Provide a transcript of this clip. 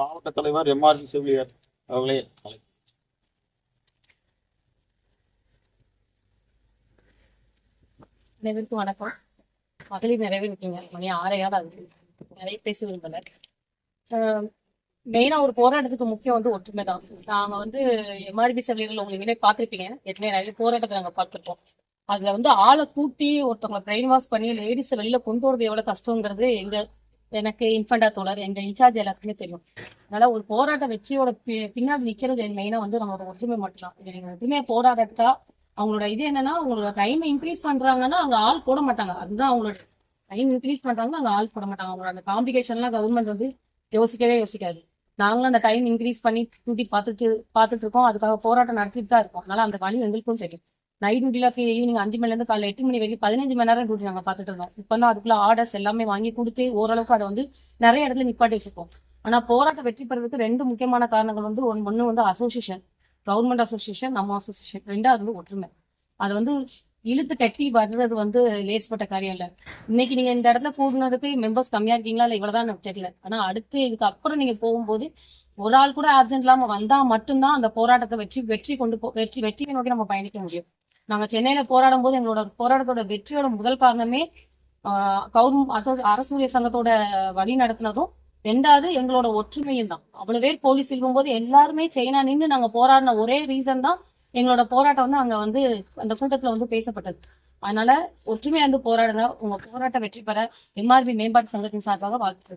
மாவட்ட தலைவர் எம்ஆர்பி செவிலியர் அவர்களே அனைவருக்கும் வணக்கம். மகளிர் நிறைவேறிட்டீங்க மணி ஆறையாவது அது நிறைய பேச விரும்பல மெயினா ஒரு போராட்டத்துக்கு முக்கியம் வந்து ஒற்றுமை தான். நாங்க வந்து எம்ஆர்பி செவிலியர்கள் உங்களுக்கு பார்த்துருப்பீங்க. ஏற்கனவே நிறைய போராட்டத்தை நாங்க பார்த்துருப்போம். அதுல வந்து ஆளை கூட்டி ஒருத்தவங்களை பிரெயின் வாஷ் பண்ணி லேடிஸை வெளியில கொண்டு வரது எவ்வளவு கஷ்டங்கிறது எங்க எனக்கு இன்ஃபண்டா தோழர் எங்க இன்சார்ஜ் எல்லாருக்குமே தெரியும். அதனால ஒரு போராட்ட வெற்றியோட பின்னாடி நிக்கிறது மெயினா வந்து நம்மளோட ஒற்றுமை மட்டும்தான். இது நீங்க ஒற்றுமையா அவங்களோட இது என்னன்னா அவங்களோட டைம் இன்க்ரீஸ் பண்றாங்கன்னா அங்க ஆள் போட மாட்டாங்க. அதுதான் அவங்களோட டைம் இன்க்ரீஸ் பண்றாங்கன்னா அங்க ஆள் போட மாட்டாங்க. அவங்களோட அந்த காம்ப்ளிகேஷன்லாம் கவர்மெண்ட் வந்து யோசிக்கவே யோசிக்காது. நாங்களும் அந்த டைம் இன்க்ரீஸ் பண்ணி கூட்டி பார்த்துட்டு பார்த்துட்டு இருக்கோம். அதுக்காக போராட்டம் நடத்திட்டு தான் இருக்கோம். அதனால அந்த வழி எங்களுக்கும் தெரியும். நைட் டியூட்டில ஈவினிங் அஞ்சு மணிலேருந்து காலையில் எட்டு மணி வரைக்கும் பதினஞ்சு மணி நேரம் டியூட்டி நாங்கள் பார்த்துட்டு இருந்தோம். இப்போ தான் அதுக்குள்ள ஆர்டர்ஸ் எல்லாமே வாங்கி கொடுத்து ஓரளவுக்கு அதை வந்து நிறைய இடத்துல நிப்பாட்டி வச்சிருக்கோம். ஆனா போராட்டம் வெற்றி பெறதுக்கு ரெண்டு முக்கியமான காரணங்கள் வந்து ஒன் ஒன்று வந்து அசோசியேஷன் கவர்மெண்ட் அசோசியேஷன் நம்ம அசோசியேஷன் ரெண்டாவது வந்து ஒற்றுமை. அது வந்து இழுத்து கட்டி வர்றது வந்து லேஸ்பட்ட காரியம் இல்ல. இன்னைக்கு நீங்க இந்த இடத்துல கூடுனதுக்கு மெம்பர்ஸ் கம்மியா இருக்கீங்களா இல்ல இவ்வளவுதான் எனக்கு தெரியல. ஆனா அடுத்து இதுக்கு அப்புறம் நீங்க போகும்போது ஒரு ஆள் கூட ஆப்சென்ட் இல்லாம வந்தா மட்டும்தான் அந்த போராட்டத்தை வெற்றி வெற்றி கொண்டு போ வெற்றி வெற்றியை நோக்கி நம்ம பயணிக்க முடியும். நாங்க சென்னையில போராடும் போது எங்களோட போராட்டத்தோட வெற்றியோட முதல் காரணமே கவர்மெண்ட் அரசு அரசு சங்கத்தோட வழி நடத்தினதும் ரெண்டாவது எங்களோட ஒற்றுமையும் தான். அவ்வளவு பேர் போலீஸ் இருக்கும்போது எல்லாருமே சைனா நின்று நாங்க போராடின ஒரே ரீசன் தான் எங்களோட போராட்டம் வந்து அங்க வந்து அந்த கூட்டத்துல வந்து பேசப்பட்டது. அதனால ஒற்றுமையா இருந்து போராடுங்க உங்க போராட்டம் வெற்றி பெற எம்ஆர்பி மேம்பாட்டு சங்கத்தின் சார்பாக வாழ்த்து